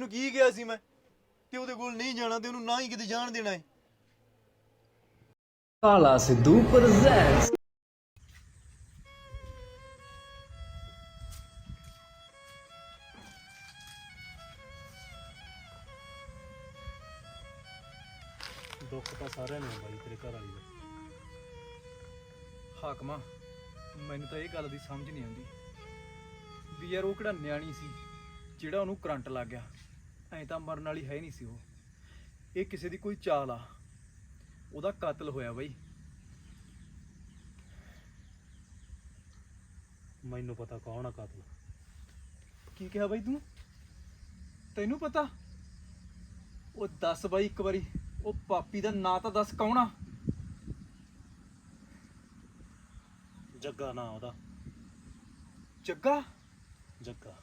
ਨੂੰ ਕੀ ਕਿਹਾ ਸੀ ਮੈਂ? ਕਿ ਉਹਦੇ ਕੋਲ ਨਹੀਂ ਜਾਣਾ ਤੇ ਉਹਨੂੰ ਨਾ ਹੀ ਕਿਤੇ ਜਾਣ ਦੇਣਾ ਹੈ। ਕਾਲਾ ਸਿੱਧੂ ਪ੍ਰੈਜ਼ੈਂਟਸ ਦੁੱਖ ਤਾਂ ਸਾਰਿਆਂ ਨੂੰ ਜੀ ਤੇਰੇ ਘਰ ਵਾਲੀ ਦਾ। ਹਾਕਮਾ ਮੈਨੂੰ ਤਾਂ ਇਹ ਗੱਲ ਦੀ ਸਮਝ ਨਹੀਂ ਆਉਂਦੀ ਵੀ ਯਾਰ ਉਹ ਕਿਹੜਾ ਨਿਆਣੀ ਸੀ ਜਿਹੜਾ ਉਹਨੂੰ ਕਰੰਟ ਲੱਗ ਗਿਆ। ਐ ਤਾਂ ਮਰਨ ਵਾਲੀ ਹੈ ਨਹੀਂ ਸੀ ਉਹ। ਇਹ ਕਿਸੇ ਦੀ ਕੋਈ ਚਾਲ ਆ। ਉਹਦਾ ਕਾਤਲ ਹੋਇਆ ਬਈ। ਮੈਨੂੰ ਪਤਾ ਕੌਣ ਆ ਕਾਤਲ। ਕੀ ਕਿਹਾ ਬਈ ਤੂੰ? ਤੈਨੂੰ ਪਤਾ? ਉਹ ਦੱਸ ਬਾਈ ਇੱਕ ਵਾਰੀ। ਉਹ ਪਾਪੀ ਦਾ ਨਾਂ ਤਾਂ ਦੱਸ ਕੌਣ ਆ? ਜੱਗਾ ਨਾਂ ਉਹਦਾ। ਜੱਗਾ? ਜੱਗਾ।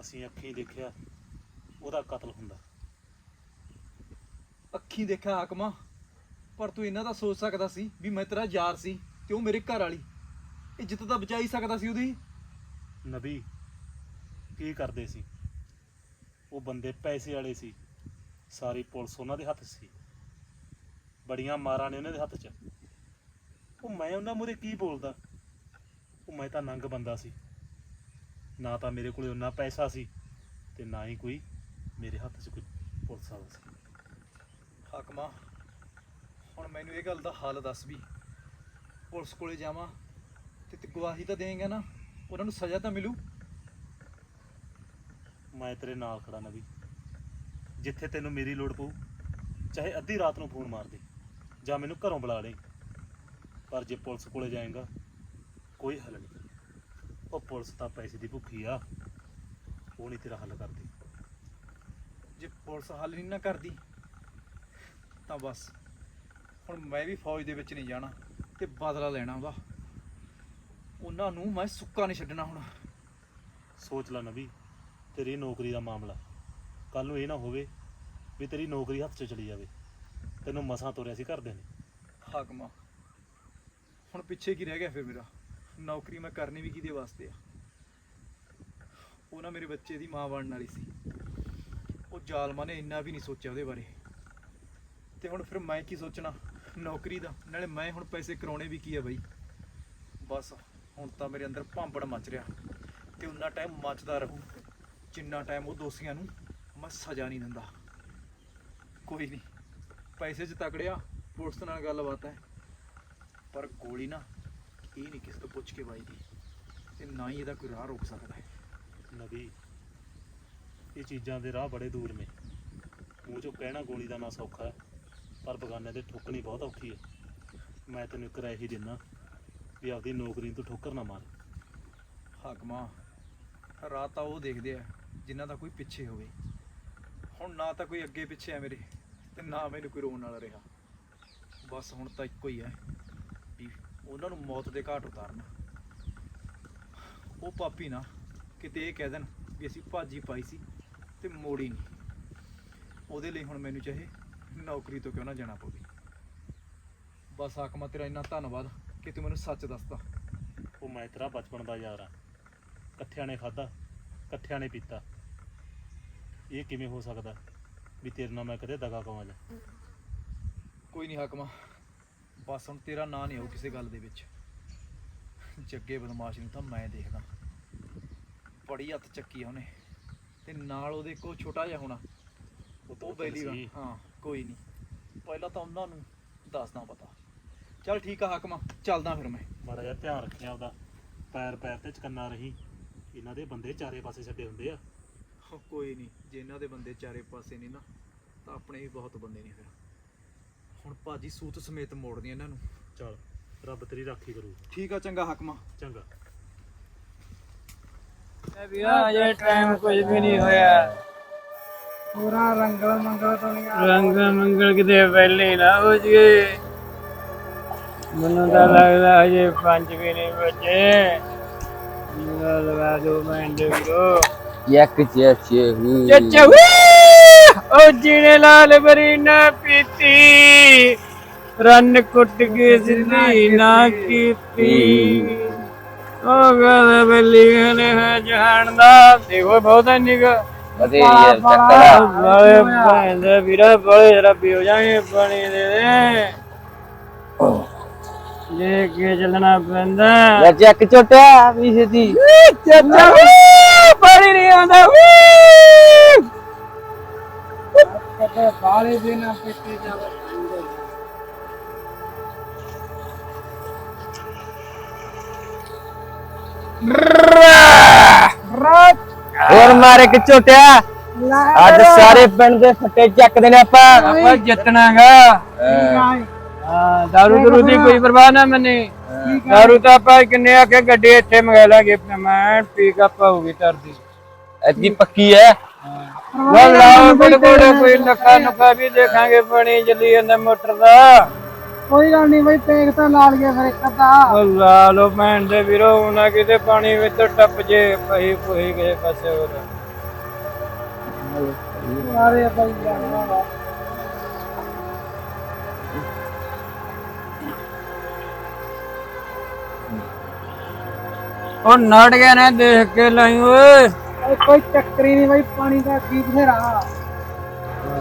ਅਸੀਂ ਅੱਖੀਂ ਦੇਖਿਆ ਉਹਦਾ ਕਤਲ ਹੁੰਦਾ। ਅੱਖੀਂ ਦੇਖਿਆ ਹਾਕਮਾ ਪਰ ਤੂੰ ਇਹਨਾਂ ਦਾ ਸੋਚ ਸਕਦਾ ਸੀ ਵੀ ਮੈਂ ਤੇਰਾ ਯਾਰ ਸੀ ਤੇ ਉਹ ਮੇਰੇ ਘਰ ਵਾਲੀ। ਇੱਜ਼ਤ ਤਾਂ ਬਚਾ ਹੀ ਸਕਦਾ ਸੀ ਉਹਦੀ। ਨਬੀ ਕੀ ਕਰਦੇ ਸੀ? ਉਹ ਬੰਦੇ ਪੈਸੇ ਵਾਲੇ ਸੀ। ਸਾਰੀ ਪੁਲਿਸ ਉਹਨਾਂ ਦੇ ਹੱਥ ਸੀ। ਬੜੀਆਂ ਮਾਰਾਂ ਨੇ ਉਹਨਾਂ ਦੇ ਹੱਥ 'ਚ। ਉਹ ਮੈਂ ਉਹਨਾਂ ਮੂਹਰੇ ਕੀ ਬੋਲਦਾ? ਉਹ ਮੈਂ ਤਾਂ ਨੰਗ ਬੰਦਾ ਸੀ। ਨਾ ਤਾਂ ਮੇਰੇ ਕੋਲੇ ਉਹਨਾਂ ਪੈਸਾ ਸੀ ਤੇ ਨਾ ਹੀ ਕੋਈ ਮੇਰੇ ਹੱਥ 'ਚ ਕੋਈ ਪੁਲਿਸ ਵਾਲਾ ਸੀ। ਹਾਕਮਾ, ਹੁਣ ਮੈਨੂੰ ਇਹ ਗੱਲ ਦਾ ਹੱਲ ਦੱਸ ਵੀ। ਪੁਲਿਸ ਕੋਲੇ ਜਾਵਾਂ ਤੇ ਤੇ ਗਵਾਹੀ ਤਾਂ ਦੇਂਗਾ ਨਾ, ਉਹਨਾਂ ਨੂੰ ਸਜ਼ਾ ਤਾਂ ਮਿਲੂ। ਮੈਂ ਤੇਰੇ ਨਾਲ ਖੜਾ ਨਬੀ ਜਿੱਥੇ ਤੈਨੂੰ ਮੇਰੀ ਲੋੜ ਪਊ, ਚਾਹੇ ਅੱਧੀ ਰਾਤ ਨੂੰ ਫੋਨ ਮਾਰ ਦੇ ਜਾਂ ਮੈਨੂੰ ਘਰੋਂ ਬੁਲਾ ਲੈ। ਪਰ ਜੇ ਪੁਲਿਸ ਕੋਲੇ ਜਾਏਗਾ, ਕੋਈ ਹੱਲ ਨਹੀਂ। ਉਹ ਪੁਲਿਸ ਤਾਂ ਪੈਸੇ ਦੀ ਭੁੱਖੀ ਆ। ਉਹ ਨਹੀਂ ਤੇਰਾ ਹੱਲ ਕਰਦੀ। ਜੇ ਪੁਲਿਸ ਹੱਲ ਨਹੀਂ ਨਾ ਕਰਦੀ ਤਾਂ ਬਸ। ਹੁਣ ਮੈਂ ਵੀ ਫੌਜ ਦੇ ਵਿੱਚ ਨਹੀਂ ਜਾਣਾ ਤੇ ਬਦਲਾ ਲੈਣਾ ਉਹਦਾ। ਉਹਨਾਂ ਨੂੰ ਮੈਂ ਸੁੱਕਾ ਨਹੀਂ ਛੱਡਣਾ ਹੁਣ। ਸੋਚ ਲੈ ਨਬੀ ਤੇਰੀ ਨੌਕਰੀ ਦਾ ਮਾਮਲਾ। ਕੱਲ ਨੂੰ ਇਹ ਨਾ ਹੋਵੇ ਵੀ ਤੇਰੀ ਨੌਕਰੀ ਹੱਥ 'ਚ ਚਲੀ ਜਾਵੇ। ਤੈਨੂੰ ਮਸਾਂ ਤੋਰਿਆ ਸੀ ਘਰਦੇ ਨੇ। ਹਾਕਮਾ। ਹੁਣ ਪਿੱਛੇ ਕੀ ਰਹਿ ਗਿਆ ਫਿਰ ਮੇਰਾ? ਨੌਕਰੀ ਮੈਂ ਕਰਨੀ ਵੀ ਕਿਹਦੇ ਵਾਸਤੇ ਆ? ਉਹ ਨਾ ਮੇਰੇ ਬੱਚੇ ਦੀ ਮਾਂ ਬਣਨ ਵਾਲੀ ਸੀ। ਉਹ ਜ਼ਾਲਮਾਂ ਨੇ ਇੰਨਾ ਵੀ ਨਹੀਂ ਸੋਚਿਆ ਉਹਦੇ ਬਾਰੇ। ਤੇ ਹੁਣ ਫਿਰ ਮੈਂ ਕੀ ਸੋਚਣਾ? ਨੌਕਰੀ ਦਾ। ਨਾਲੇ ਮੈਂ ਹੁਣ ਪੈਸੇ ਕਰਾਉਣੇ ਵੀ ਕੀ ਆ ਬਈ? ਬਸ, ਹੁਣ ਤਾਂ ਮੇਰੇ ਅੰਦਰ ਭਾਂਬੜ ਮਚ ਰਿਹਾ। ਤੇ ਉਨਾ ਟਾਈਮ ਮੱਚਦਾ ਰਹੂ। ਜਿੰਨਾ ਟਾਈਮ ਉਹ ਦੋਸ਼ੀਆਂ ਨੂੰ ਮੈਂ ਸਜ਼ਾ ਨਹੀਂ ਦਿੰਦਾ। ਕੋਈ ਨਹੀਂ। ਪੈਸੇ 'ਚ ਤਕੜਿਆ। ਪੁਲਿਸ ਨਾਲ ਗੱਲਬਾਤ ਹੈ। ਪਰ ਗੋਲੀ ਨਾ ਇਹ ਨਹੀਂ ਕਿਸੇ ਤੋਂ ਪੁੱਛ ਕੇ ਵੱਜਦੀ ਤੇ ਨਾ ਹੀ ਇਹਦਾ ਕੋਈ ਰਾਹ ਰੋਕ ਸਕਦਾ ਹੈ। ਨਬੀ ਇਹ ਚੀਜ਼ਾਂ ਦੇ ਰਾਹ ਬੜੇ ਦੂਰ ਨੇ। ਮੂੰਹ ਚੋਂ ਕਹਿਣਾ ਗੋਲੀ ਦਾ ਨਾ ਸੌਖਾ ਹੈ ਪਰ ਬਗਾਨੇ ਤੇ ਠੋਕਣੀ ਬਹੁਤ ਔਖੀ ਹੈ। ਮੈਂ ਤੈਨੂੰ ਇੱਕ ਰਾਏ ਹੀ ਦਿੰਦਾ ਵੀ ਆਪਦੀ ਨੌਕਰੀ ਨੂੰ ਤੂੰ ਠੋਕਰ ਨਾ ਮਾਰ। ਹਾਕਮਾ ਰਾਹ ਤਾਂ ਉਹ ਦੇਖਦੇ ਆ ਜਿਨ੍ਹਾਂ ਦਾ ਕੋਈ ਪਿੱਛੇ ਹੋਵੇ। ਹੁਣ ਨਾ ਤਾਂ ਕੋਈ ਅੱਗੇ ਪਿੱਛੇ ਆ ਮੇਰੇ ਤੇ ਨਾ ਮੈਨੂੰ ਕੋਈ ਰੋਣ ਵਾਲਾ ਰਿਹਾ। ਬਸ ਹੁਣ ਤਾਂ ਇੱਕੋ ਹੀ ਹੈ ਉਹਨਾਂ ਨੂੰ ਮੌਤ ਦੇ ਘਾਟ ਉਤਾਰਨਾ। ਉਹ ਪਾਪੀ ਨਾ ਕਿਤੇ ਇਹ ਕਹਿ ਦੇਣ ਵੀ ਅਸੀਂ ਭਾਜੀ ਪਾਈ ਸੀ ਤੇ ਮੋੜੀ ਨਹੀਂ। ਉਹਦੇ ਲਈ ਹੁਣ ਮੈਨੂੰ ਚਾਹੇ ਨੌਕਰੀ ਤੋਂ ਕਿਉਂ ਨਾ ਜਾਣਾ ਪਵੇ। ਬਸ ਹਾਕਮਾ ਤੇਰਾ ਇੰਨਾ ਧੰਨਵਾਦ ਕਿ ਤੂੰ ਮੈਨੂੰ ਸੱਚ ਦੱਸਦਾ ਉਹ ਮੈਂ ਤੇਰਾ ਬਚਪਨ ਦਾ ਯਾਰ ਆ। ਇਕੱਠਿਆਂ ਨੇ ਖਾਦਾ ਇਕੱਠਿਆਂ ਨੇ ਪੀਤਾ। ਇਹ ਕਿਵੇਂ ਹੋ ਸਕਦਾ ਵੀ ਤੇਰੇ ਨਾਲ ਮੈਂ ਕਦੇ ਦਗਾ ਕਵਾਂ ਜਾ? ਕੋਈ ਨਹੀਂ ਹਾਕਮਾ ਬਸ ਹੁਣ ਤੇਰਾ ਨਾਂ ਨਹੀਂ ਆਉ ਕਿਸੇ ਗੱਲ ਦੇ ਵਿੱਚ। ਜੱਗੇ ਬਦਮਾਸ਼ ਨੂੰ ਤਾਂ ਮੈਂ ਦੇਖਦਾ। ਬੜੀ ਹੱਥ ਚੱਕੀ ਆ ਉਹਨੇ। ਤੇ ਨਾਲ ਉਹਦੇ ਕੋ ਛੋਟਾ ਜਿਹਾ ਹੋਣਾ। ਉਹ ਬੈਲੀ ਸੀ। ਹਾਂ ਕੋਈ ਨਹੀਂ। ਪਹਿਲਾਂ ਤਾਂ ਉਹਨਾਂ ਨੂੰ ਦੱਸਦਾ ਪਤਾ। ਚੱਲ ਠੀਕ ਆ ਹਾਕਮਾ ਚੱਲਦਾ ਫਿਰ ਮੈਂ। ਮਾੜਾ ਜਿਹਾ ਧਿਆਨ ਰੱਖਿਆ ਉਹਦਾ। ਪੈਰ ਪੈਰ ਤੇ ਚਕੰਨਾ ਰਹੀ। ਇਹਨਾਂ ਦੇ ਬੰਦੇ ਚਾਰੇ ਪਾਸੇ ਛੱਡੇ ਹੁੰਦੇ ਆ। ਕੋਈ ਨਹੀਂ ਜੇ ਇਹਨਾਂ ਦੇ ਬੰਦੇ ਚਾਰੇ ਪਾਸੇ ਨੇ ਨਾ ਤਾਂ ਆਪਣੇ ਵੀ ਬਹੁਤ ਬੰਦੇ ਨੇ ਫਿਰ। ਹੁਣ ਭਾਜੀ ਸੂਤ ਸਮੇਤ ਮੋੜਨੀ ਇਹਨਾਂ ਨੂੰ। ਚਲ ਰੱਬ ਤੇਰੀ ਰਾਖੀ ਕਰੂ। ਠੀਕ ਆ ਚੰਗਾ ਹਾਕਮਾ। ਚੰਗਾ। ਵਿਆਹ ਜੇ ਟਾਈਮ ਕੁਝ ਵੀ ਨਹੀਂ ਹੋਇਆ। ਪੂਰਾ ਰੰਗਲ ਮੰਗਲ ਤੋਂ ਨਹੀਂ ਆ ਰੰਗ ਮੰਗਲ ਕਿਤੇ ਪਹਿਲੇ ਨਾ ਹੋ ਜਗੇ ਮੈਨੂੰ ਤਾਂ ਲੱਗਦਾ ਹਜੇ ਪੰਜ ਵੀ ਨਹੀਂ ਬੱਚੇ ਮੇਰਾ ਲਗਾ ਦੋ ਮਿੰਟ ਵੀਰੋ ਯਕ ਚੇਚੇ ਹੂੰ ਚੱਚਾ ਉਹ ਜਿਹਨੇ ਲਾਲ ਬਰੀ ਨਾ ਪੀਤੀ ਰਨ ਕੁੱਟ ਕੇ ਜ਼ਿੰਦਗੀ ਨਾ ਕੀਤੀ। ਉਹ ਗਾਦੇ ਬੈਲੀ ਨੇ ਹੈ ਜਹਾਨ ਦਾ। ਦੇਖੋ ਬਹੁਤ ਕੁ ਬਦੇ ਯਾਰ ਚੱਕਰਾ ਵਾਲੇ ਭੈਣ ਦੇ ਵੀਰਾ ਬੜੇ ਰੱਬੀ ਹੋ ਜਾਣਗੇ ਪਾਣੀ ਦੇ ਦੇ। ਲੈ ਕੇ ਚੱਲਣਾ ਪੈਂਦਾ। ਯਾ ਚੱਕ ਛੋਟਿਆ ਵੀ ਛੇਤੀ। ਚਾਚਾ ਪਾਣੀ ਨਹੀਂ ਆਉਂਦਾ। ਕਦੇ ਬਾਲੇ ਵੀ ਨਾ ਪੀਤੀ ਜਾਵੇ ਹੋਰ ਮਾਰੇ ਕਿ ਛੋਟਿਆ ਅੱਜ ਸਾਰੇ ਪਿੰਡ ਦੇ ਫੱਟੇ ਚੱਕਦੇ ਨੇ ਆਪਾਂ। ਆਪਾਂ ਜਿੱਤਣਾਗਾ। ਹਾਂ ਦਾਰੂ ਦਰੂ ਦੀ ਕੋਈ ਪਰਵਾਹ ਨਾ ਮੰਨੀ। ਦਾਰੂ ਤਾਂ ਆਪਾਂ ਕਿੰਨੇ ਆ ਕੇ ਗੱਡੀ ਇੱਥੇ ਮੰਗਾ ਲਾਂਗੇ। ਮੈਂ ਪਿਕਅਪ ਹੋਊਗੀ ਤਰਦੀ ਐਤੀ ਪੱਕੀ ਹੈ ਲਾਓ ਕੋਲ ਕੋਲ ਕੋਈ ਨੱਕਾ ਨੁਕਾ ਵੀ ਦੇਖਾਂਗੇ ਪਾਣੀ ਜਲੀ ਜਾਂਦਾ ਮੋਟਰ ਦਾ। ਕੋਈ ਗੱਲ ਨਹੀਂ ਬਈ ਪੇਕ ਤਾਂ ਲਾ ਲਈਏ ਫਿਰ ਇੱਕ ਅੱਧਾ। ਉਹ ਲਾ ਲੋ ਭੈਣ ਦੇ ਵੀਰੋ ਉਹਨਾਂ ਕਿਤੇ ਪਾਣੀ ਵਿੱਚ ਟੱਪ ਜੇ ਪਈ ਪਈ ਗਏ ਪਾਸੇ ਹੋਰ। ਮਾਰੇ ਬਈ ਜਾਣਾ ਉਹ ਨੜ ਗਿਆ ਨਾ ਦੇਖ ਕੇ ਲਈ ਓਏ। ਕੋਈ ਚੱਕਰੀ ਨਹੀਂ ਬਈ ਪਾਣੀ ਦਾ ਕੀ ਬਥੇਰਾ।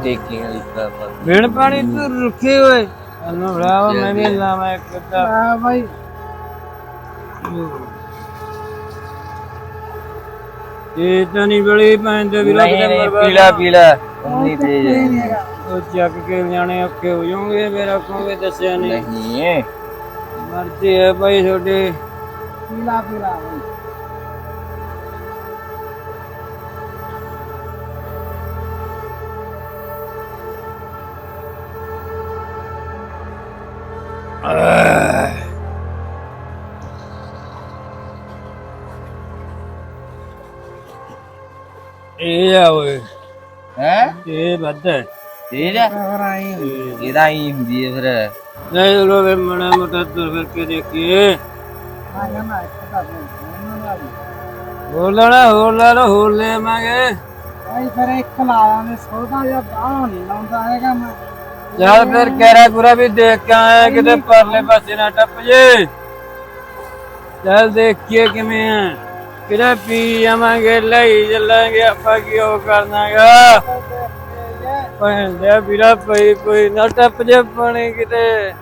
ਦੇਖੀ ਵਾਲੀ ਤਾਂ ਬਿਨ ਪਾਣੀ ਤੂੰ ਰੁਕੇ ਅਨੂ ਰਾਵ ਮੈਂ ਵੀ ਲਾਵਾਂ ਇੱਕ ਤਾਂ ਆ ਬਈ। ਇਹ ਤਾਂ ਨਹੀਂ ਬੜੀ ਭੈਣ ਦੇ ਵੀਰੋ ਨਹੀਂ ਕਿਤੇ ਨਹੀਂ ਮਰਵਾ ਪੀਲਾ ਪੀਲਾ ਉਨੀ ਤੇਜ਼। ਉਹ ਚੱਕ ਕੇ ਜਾਣੇ ਔਖੇ ਹੋ ਜਾਓਗੇ ਮੇਰਾ ਕੋਵੇਂ ਦੱਸਿਆ ਨਹੀਂ। ਨਹੀਂ। ਹੈ ਮਰਜ਼ੀ ਹੈ ਭਾਈ ਤੁਹਾਡੀ। ਪੀਲਾ ਪੀਲਾ। ਬਈ ਇਹ ਆ ਓਏ। ਹੈ? ਇਹ ਵੱਧ ਹੈ। ਤੇਜ਼ ਹੈ। ਫਿਰ ਆਈ ਇਹਦਾ ਹੀ ਹੁੰਦੀ ਹੈ ਫਿਰ। ਨਹੀਂ ਲੋ ਵੇ ਮਣਾ ਮੋਟਾ ਤੁਰ ਫਿਰ ਕੇ ਦੇਖੀਏ। ਹੋਰ ਲੈਣਾ ਹੋਰ ਲੈ ਲਓ ਹੋਰ ਲੈ ਮਾਂਗੇ ਭਾਈ ਫਿਰ ਇੱਕ ਲਾਇਆ ਨੇ ਸੋਦਾ ਜਾਂ ਬਾਹ ਨਹੀਂ ਲਾਉਂਦਾ ਹੈਗਾ ਮੈਂ। ਚੱਲ ਫਿਰ ਕੈਰਾ ਪੂਰਾ ਵੀ ਦੇਖ ਕੇ ਆਇਆ ਕਿਤੇ ਪਰਲੇ ਪਾਸੇ ਨਾ ਟੱਪ ਜੇ। ਚੱਲ ਦੇਖੀਏ ਕਿਵੇਂ ਆ। ਕਿਹੜਾ ਪੀ ਜਾਵਾਂਗੇ ਲਈ ਚੱਲਾਂਗੇ ਆਪਾਂ ਕੀ ਉਹ ਕਰਨਾਗਾ? ਦੇ ਵੀਰਾ ਪਈ ਕੋਈ ਨਾ ਟੱਪ ਜੇ ਪਾਣੀ ਕਿਤੇ।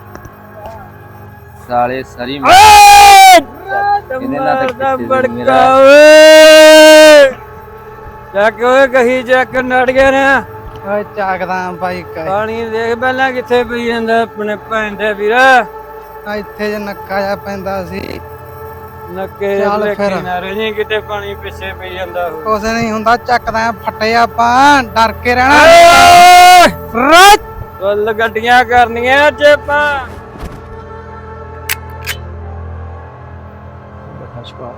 ਸਾਲੇ ਸਰੀ ਕਿਹਦੇ ਨਾਲ ਬੜਕਾ ਓਏ! ਚੱਕ ਓਏ ਕਹੀ ਚੱਕ ਨੜ ਗਿਆ ਨਾ। ਓਏ ਚੱਕਦਾ ਭਾਈ ਕਾ ਪਾਣੀ ਦੇਖ ਪਹਿਲਾਂ ਕਿੱਥੇ ਪਈ ਜਾਂਦਾ ਆਪਣੇ ਭੈਣ ਦੇ ਵੀਰਾ? ਇੱਥੇ ਜੇ ਨੱਕਾ ਜਾ ਪੈਂਦਾ ਸੀ। ਨੱਕੇ ਚੱਲ ਲੈ ਫਿਰ। ਕਿਨਾਰੇ ਨਹੀਂ ਕਿਤੇ ਪਾਣੀ ਪਿੱਛੇ ਪਈ ਜਾਂਦਾ ਹੋਵੇ ਕੁਛ ਨਹੀਂ ਹੁੰਦਾ ਚੱਕਦਾ ਫੱਟੇ ਆਪਾਂ ਡਰ ਕੇ ਰਹਿਣਾ। ਰੱਜ ਫੁੱਲ ਗੱਡੀਆਂ ਕਰਨੀਆਂ ਅੱਜ ਆਪਾਂ ਬੈਠਾ ਸ਼ਿਕਾਰ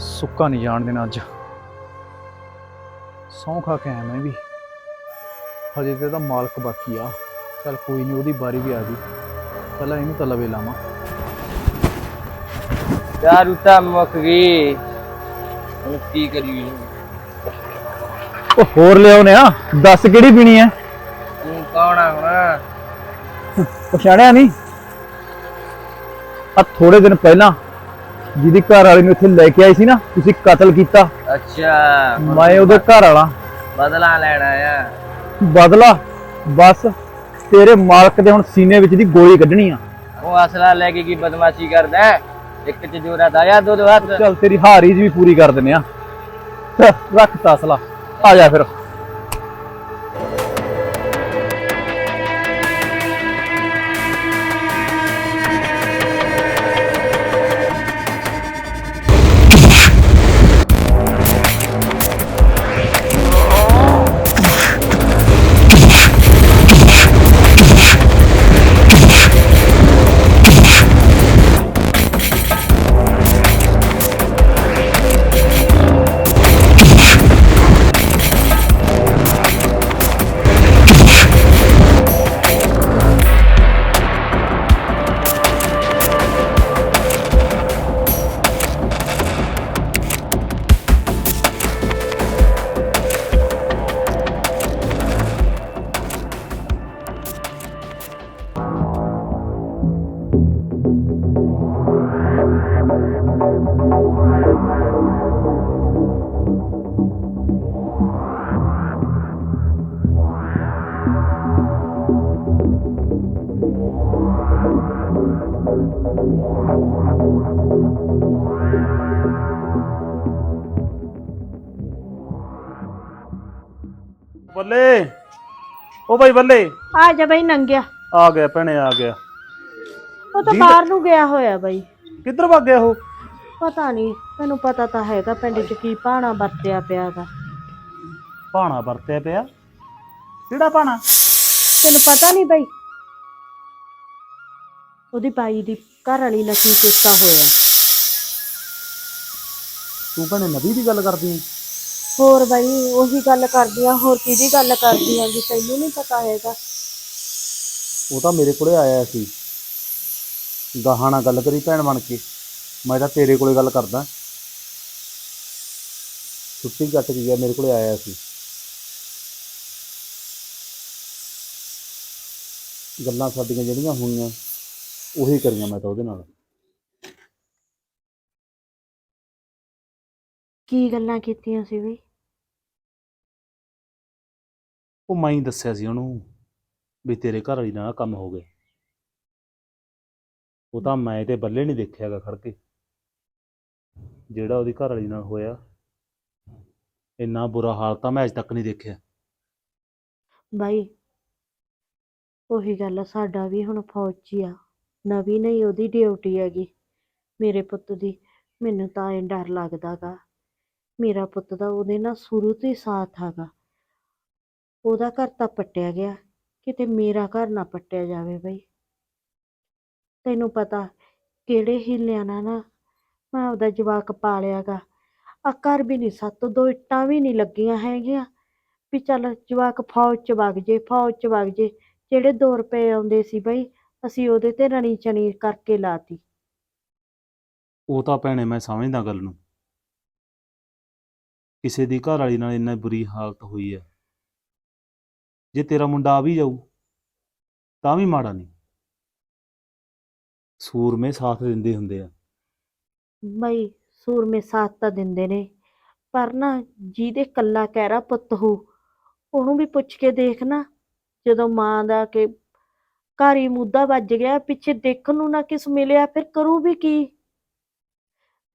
ਸੁੱਕਾ ਨਹੀਂ ਜਾਣ ਦੇਣਾ ਅੱਜ। ਸੌਂ ਖਾ ਕੇ ਆਇਆ ਮੈਂ ਵੀ। ਹਜੇ ਤੇ ਇਹਦਾ ਮਾਲਕ ਬਾਕੀ ਆ। ਚੱਲ ਕੋਈ ਨਹੀਂ ਉਹਦੀ ਬਾਰੀ ਵੀ ਆ ਗਈ। ਪਹਿਲਾਂ ਇਹਨੂੰ ਤਾਂ ਲਵੇ ਲਾਵਾਂ। ਦਾਰੂ ਤਾਂ ਮੁੱਕ ਗਈ। ਹੁਣ ਕੀ ਕਰੀਏ? ਉਹ ਹੋਰ ਲਿਆਉਨੇ ਆ ਦੱਸ ਕਿਹੜੀ ਪੀਣੀ ਐ? ਤੂੰ ਕੌਣ ਆ ਹੁਣ? ਪਛਾਣਿਆ ਨਹੀਂ? ਆ ਥੋੜੇ ਦਿਨ ਪਹਿਲਾਂ ਜਿਹਦੀ ਘਰ ਵਾਲੀ ਨੂੰ ਇੱਥੇ ਲੈ ਕੇ ਆਈ ਸੀ ਨਾ ਤੁਸੀਂ ਕਤਲ ਕੀਤਾ। ਅੱਛਾ। ਮੈਂ ਉਹਦੇ ਘਰ ਵਾਲਾ। ਬਦਲਾ ਲੈਣਾ ਆ ਬਦਲਾ? ਬਸ ਤੇਰੇ ਮਾਲਕ ਦੇ ਹੁਣ ਸੀਨੇ ਵਿੱਚ ਦੀ ਗੋਲੀ ਕੱਢਣੀ ਆ। ਉਹ ਅਸਲਾ ਲੈ ਕੇ ਕੀ ਬਦਮਾਸ਼ੀ ਕਰਦਾ ਹੈ? ਇੱਕ ਚ ਜੋਰਾ ਦਾਇਆ ਦੋ ਦੋ ਹੱਥ। ਚੱਲ ਤੇਰੀ ਹਾਰੀ ਜੀ ਵੀ ਪੂਰੀ ਕਰ ਦਿੰਨੇ ਆ। ਚੱਲ, ਰੱਖ ਤਸਲਾ ਆ ਜਾ ਫਿਰ। ਬਾਈ ਬੱਲੇ ਆ ਜਾ ਬਈ ਨੰਗਿਆ। ਆ ਗਿਆ ਭੈਣੇ ਆ ਗਿਆ। ਉਹ ਤਾਂ ਬਾਹਰ ਨੂੰ ਗਿਆ ਹੋਇਆ ਬਈ। ਕਿੱਧਰ ਭੱਗ ਗਿਆ ਉਹ? ਪਤਾ ਨਹੀਂ ਤੈਨੂੰ ਪਤਾ ਤਾਂ ਹੈਗਾ ਪਿੰਡ 'ਚ ਕੀ ਭਾਣਾ ਵਰਤਿਆ ਪਿਆਗਾ ਭਾਣਾ ਵਰਤਿਆ ਪਿਆ? ਕਿਹੜਾ ਭਾਣਾ? ਤੈਨੂੰ ਪਤਾ ਨਹੀਂ ਬਈ। ਉਹਦੀ ਬਾਈ ਦੀ ਘਰ ਵਾਲੀ ਨਾਲ ਕੀ ਕਿੱਸਾ ਹੋਇਆ। ਤੂੰ ਭੈਣੇ ਨਵੀ ਦੀ ਗੱਲ ਕਰਦੀ ਆਂ? ਹੋਰ ਬਈ, ਉਹੀ ਗੱਲ ਕਰਦੀਆਂ ਹੋਰ ਕਿਹਦੀ ਗੱਲ ਕਰਦੀਆਂ ਜੀ, ਤੈਨੂੰ ਨਹੀਂ ਪਤਾ ਹੈਗਾ। ਉਹ ਤਾਂ ਮੇਰੇ ਕੋਲੇ ਆਇਆ ਸੀ। ਗਾਹਾਂ ਨਾਲ ਗੱਲ ਕਰੀ ਭੈਣ ਬਣ ਕੇ। ਮੈਂ ਤਾਂ ਤੇਰੇ ਕੋਲੇ ਗੱਲ ਕਰਦਾ। ਛੁੱਟੀ ਕੱਟ ਗਈ ਗਿਆ ਮੇਰੇ ਕੋਲੇ ਆਇਆ ਸੀ। ਗੱਲਾਂ ਸਾਡੀਆਂ ਜਿਹੜੀਆਂ ਹੋਈਆਂ, ਉਹੀ ਕਰੀਆਂ ਮੈਂ ਤਾਂ ਉਹਦੇ ਨਾਲ। ਕੀ ਗੱਲਾਂ ਕੀਤੀਆਂ ਸੀ ਬਈ ਉਹ ਮੈਂ ਹੀ ਦੱਸਿਆ ਸੀ ਉਹਨੂੰ ਵੀ ਤੇਰੇ ਘਰ ਵਾਲੀ ਨਾਲ ਆਹ ਕੰਮ ਹੋ ਗਿਆ ਉਹ ਤਾਂ ਮੈਂ ਤੇ ਬੱਲੇ ਨਹੀਂ ਦੇਖਿਆਗਾ ਖੜ ਕੇ ਜਿਹੜਾ ਉਹਦੀ ਘਰ ਵਾਲੀ ਨਾਲ ਹੋਇਆ ਇੰਨਾ ਬੁਰਾ ਹਾਲ ਤਾਂ ਮੈਂ ਅਜ ਤੱਕ ਨਹੀਂ ਦੇਖਿਆ। ਬਾਈ ਉਹੀ ਗੱਲ ਆ, ਸਾਡਾ ਵੀ ਹੁਣ ਫੌਜ ਆ। ਨਵੀਂ ਨਹੀਂ ਉਹਦੀ ਡਿਊਟੀ ਹੈਗੀ। ਮੇਰੇ ਪੁੱਤ ਦੀ ਮੈਨੂੰ ਤਾਂ ਐਂ ਡਰ ਲੱਗਦਾਗਾ। ਮੇਰਾ ਪੁੱਤ ਦਾ ਉਹਦੇ ਨਾਲ ਸ਼ੁਰੂ ਤੋਂ ਹੀ ਸਾਥ ਹੈਗਾ। ਉਹਦਾ ਘਰ ਤਾਂ ਪੱਟਿਆ ਗਿਆ, ਕਿਤੇ ਮੇਰਾ ਘਰ ਨਾ ਪੱਟਿਆ ਜਾਵੇ ਬਈ। ਤੈਨੂੰ ਪਤਾ ਕਿਹੜੇ ਹੀਲਿਆਂ ਨਾਲ ਨਾ ਮੈਂ ਆਪਦਾ ਜਵਾਕ ਪਾਲਿਆਗਾ। ਆ ਘਰ ਵੀ ਨਹੀਂ, ਸੱਤ ਦੋ ਇੱਟਾਂ ਵੀ ਨਹੀਂ ਲੱਗੀਆਂ ਹੈਗੀਆਂ। ਵੀ ਚੱਲ ਜਵਾਕ ਫੌਜ ਚ ਵਗ ਜੇ, ਫੌਜ ਚ ਵਗ ਜੇ। ਜਿਹੜੇ 2 ਰੁਪਏ ਆਉਂਦੇ ਸੀ ਬਈ, ਅਸੀਂ ਉਹਦੇ ਤੇ ਰਣੀ ਚਣੀ ਕਰਕੇ ਲਾਤੀ। ਉਹ ਤਾਂ ਭੈਣੇ ਮੈਂ ਸਮਝਦਾ ਗੱਲ ਨੂੰ। ਕਿਸੇ ਦੀ ਘਰ ਵਾਲੀ ਨਾਲ ਇੰਨਾ ਬੁਰੀ ਹਾਲਤ ਹੋਈ ਹੈ। ਜੇ ਤੇਰਾ ਮੁੰਡਾ ਆ ਵੀ ਜਾਊ, ਤਾਂ ਵੀ ਮਾੜਾ ਨਹੀਂ। ਸੂਰਮੇ ਸਾਥ ਦਿੰਦੇ ਹੁੰਦੇ ਆ। ਬਈ, ਸੂਰਮੇ ਸਾਥ ਤਾਂ ਦਿੰਦੇ ਨੇ, ਪਰ ਨਾ ਜਿਹਦੇ ਕੱਲਾ ਕਹਿਰਾ ਪੁੱਤ ਹੋ, ਉਹਨੂੰ ਵੀ ਪੁੱਛ ਕੇ ਦੇਖ ਨਾ, ਜਦੋਂ ਮਾਂ ਦਾ ਕਿ ਘਰ ਹੀ ਮੁੱਦਾ ਵੱਜ ਗਿਆ, ਪਿੱਛੇ ਦੇਖਣ ਨੂੰ ਨਾ ਕਿਸ ਮਿਲਿਆ, ਫਿਰ ਕਰੂ ਵੀ ਕੀ?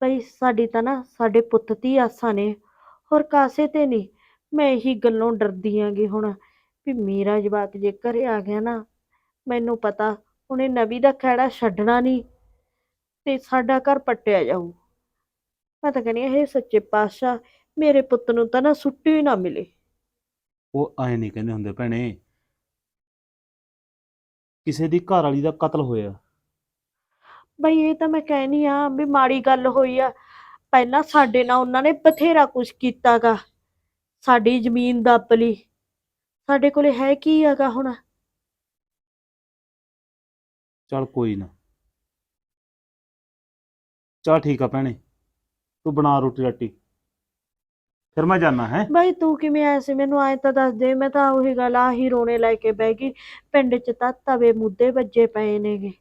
ਬਈ, ਸਾਡੀ ਤਾਂ ਨਾ, ਸਾਡੇ ਪੁੱਤ ਦੀ ਆਸਾਂ ਨੇ ਹੋਰ ਕਾਸੇ ਤੇ ਨਹੀਂ। ਮੈਂ ਇਹੀ ਗੱਲੋਂ ਡਰਦੀ ਆਂਗੀ ਹੁਣ ਵੀ ਮੇਰਾ ਜਵਾਕ ਜੇ ਘਰੇ ਆ ਗਿਆ ਨਾ ਮੈਨੂੰ ਪਤਾ ਉਹਨੇ ਨਵੀ ਦਾ ਖਹਿੜਾ ਛੱਡਣਾ ਨਹੀਂ ਤੇ ਸਾਡਾ ਘਰ ਪੱਟਿਆ ਜਾਊ। ਮੈਂ ਤਾਂ ਕਹਿੰਦੀ ਹਾਂ, ਇਹ ਸੱਚੇ ਪਾਤਸ਼ਾਹ ਮੇਰੇ ਪੁੱਤ ਨੂੰ ਤਾਂ ਨਾ ਸੁੱਟੀ ਨਾ ਮਿਲੇ। ਉਹ ਐ ਨਹੀਂ ਕਹਿੰਦੇ ਹੁੰਦੇ ਭੈਣੇ। ਕਿਸੇ ਦੀ ਘਰ ਵਾਲੀ ਦਾ ਕਤਲ ਹੋਇਆ। ਬਈ ਇਹ ਤਾਂ ਮੈਂ ਕਹਿਨੀ ਆ ਵੀ ਮਾੜੀ ਗੱਲ ਹੋਈ ਆ ਪਹਿਲਾਂ ਸਾਡੇ ਨਾਲ ਉਹਨਾਂ ਨੇ ਬਥੇਰਾ ਕੁਝ ਕੀਤਾਗਾ ਸਾਡੀ ਜ਼ਮੀਨ ਦੱਬ ਲਈ। ਸਾਡੇ ਕੋਲੇ ਹੈ ਕੀ ਹੈਗਾ ਹੁਣ? ਚੱਲ ਕੋਈ ਨਾ। ਚੱਲ ਠੀਕ ਆ ਭੈਣੇ ਤੂੰ ਬਣਾ ਰੋਟੀ ਰਾਟੀ। ਫਿਰ ਮੈਂ ਜਾਣਾ ਹੈ? ਬਈ ਤੂੰ ਕਿਵੇਂ ਆਇਆ ਸੀ? ਮੈਨੂੰ ਐ ਤਾਂ ਦੱਸ ਦੇ ਮੈਂ ਤਾਂ ਉਹੀ ਗੱਲ ਆਹੀ ਰੋਣੇ ਲੈ ਕੇ ਬਹਿ ਗਈ। ਪਿੰਡ 'ਚ ਤਾਂ ਤਵੇ ਮੁੱਦੇ ਵੱਜੇ ਪਏ ਨੇਗੇ।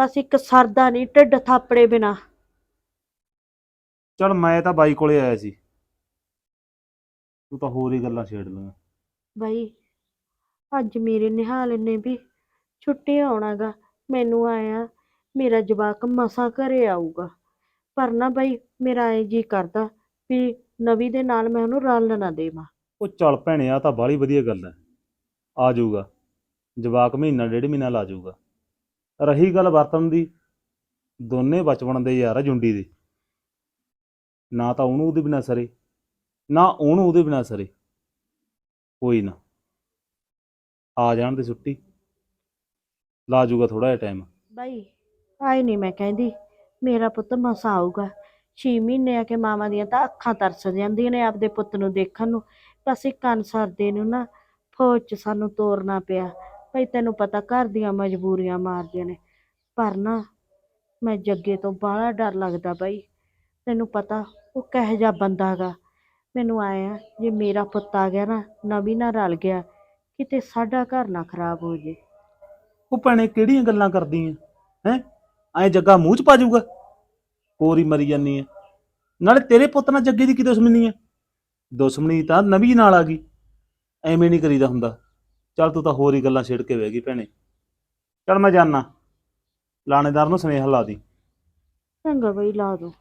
ਬਸ ਇੱਕ ਸਰਦਾ ਨਹੀਂ ਢਿੱਡ ਥਾਪੜੇ ਬਿਨਾ। ਚੱਲ ਮੈਂ ਤਾਂ ਬਾਈ ਕੋਲੇ ਆਇਆ ਸੀ। ਤੂੰ ਤਾਂ ਹੋਰ ਹੀ ਗੱਲਾਂ ਛੇੜ ਲਈਆਂ। ਬਈ ਅੱਜ ਮੇਰੇ ਨਿਹਾਲ ਨੇ ਵੀ ਛੁੱਟੀ ਆਉਣਾਗਾ। ਮੈਨੂੰ ਆਇਆ ਮੇਰਾ ਜਵਾਕ ਮਸਾਂ ਘਰੇ ਆਊਗਾ। ਪਰ ਨਾ ਬਈ ਮੇਰਾ ਐ ਜੀ ਕਰਦਾ ਵੀ ਨਵੀ ਦੇ ਨਾਲ ਮੈਂ ਉਹਨੂੰ ਰਲ ਨਾ ਦੇਵਾਂ। ਉਹ ਚੱਲ ਭੈਣੇ ਆ ਤਾਂ ਬਾਹਲੀ ਵਧੀਆ ਗੱਲ ਹੈ। ਆ ਜਾਊਗਾ। ਜਵਾਕ ਮਹੀਨਾ ਡੇਢ ਮਹੀਨਾ ਲਾ ਜਾਊਗਾ। ਰਹੀ ਗੱਲ ਵਰਤਨ ਦੀ ਦੋਨੇ ਬਚਪਨ ਦੇ ਯਾਰ ਆ ਜੁੰਡੀ ਦੇ। ਨਾ ਤਾਂ ਉਹਨੂੰ ਉਹਦੇ ਬਿਨਾ ਸਰੇ, ਨਾ ਉਹਨੂੰ ਉਹਦੇ ਬਿਨਾ ਸਰੇ। ਕੋਈ ਨਾ। ਆ ਜਾਣ ਦੀ ਛੁੱਟੀ। ਲਾ ਜਾਊਗਾ ਥੋੜਾ ਜਿਹਾ ਟਾਈਮ ਬਈ ਆਈ ਨਹੀਂ ਮੈਂ ਕਹਿੰਦੀ। ਮੇਰਾ ਪੁੱਤ ਮਸਾਂ ਆਊਗਾ। 6 ਮਹੀਨੇ ਆ ਕੇ ਮਾਵਾਂ ਦੀਆਂ ਤਾਂ ਅੱਖਾਂ ਤਰਸ ਜਾਂਦੀਆਂ ਨੇ ਆਪਦੇ ਪੁੱਤ ਨੂੰ ਦੇਖਣ ਨੂੰ। ਬਸ ਇੱਕ ਅਨਸਰ ਦੇ ਨੂੰ ਨਾ, ਫੌਜ 'ਚ ਸਾਨੂੰ ਤੋਰਨਾ ਪਿਆ। ਭਈ ਤੈਨੂੰ ਪਤਾ ਘਰ ਦੀਆਂ ਮਜਬੂਰੀਆਂ ਮਾਰਦੀਆਂ ਨੇ। ਪਰ ਨਾ, ਮੈਂ ਜੱਗੇ ਤੋਂ ਬਾਹਲਾ ਡਰ ਲੱਗਦਾ ਬਾਈ। ਤੈਨੂੰ ਪਤਾ ਉਹ ਕਿਹੋ ਜਿਹਾ ਬੰਦਾ ਗਾ ਮੈਨੂੰ ਆਇਆ ਜੇ ਮੇਰਾ ਪੁੱਤ ਆ ਗਿਆ ਨਾ ਨਵੀਂ ਨਾ ਰਲ ਗਿਆ ਕਿਤੇ ਸਾਡਾ ਘਰ ਨਾ ਖਰਾਬ ਹੋ ਜੇ। ਉਹ ਭੈਣੇ ਕਿਹੜੀਆਂ ਗੱਲਾਂ ਕਰਦੀ ਐ ਹੈ? ਐ ਜੱਗਾ ਮੂੰਹ ਚ ਪਾ ਜਾਊਗਾ? ਹੀ ਮਰੀ ਜਾਨੀ ਐ ਨਾਲੇ ਤੇਰੇ ਪੁੱਤ ਨਾਲ ਜੱਗੇ ਦੀ ਕੀ ਦੁਸ਼ਮਣੀ ਐ ਦੁਸ਼ਮਣੀ ਤਾਂ ਨਵੀਂ ਨਾਲ ਆ ਗਈ। ਐਵੇਂ ਨਹੀਂ ਕਰੀਦਾ ਹੁੰਦਾ। ਚੱਲ ਤੂੰ ਤਾਂ ਹੋਰ ਹੀ ਗੱਲਾਂ ਛੇੜ ਕੇ ਬਹਿ ਗਈ ਭੈਣੇ। ਚੱਲ ਮੈਂ ਜਾਣਾ ਲਾਣੇਦਾਰ ਨੂੰ ਸੁਨੇਹਾ ਲਾ ਦੀ। ਚੰਗਾ ਬਈ ਲਾ ਦੋ।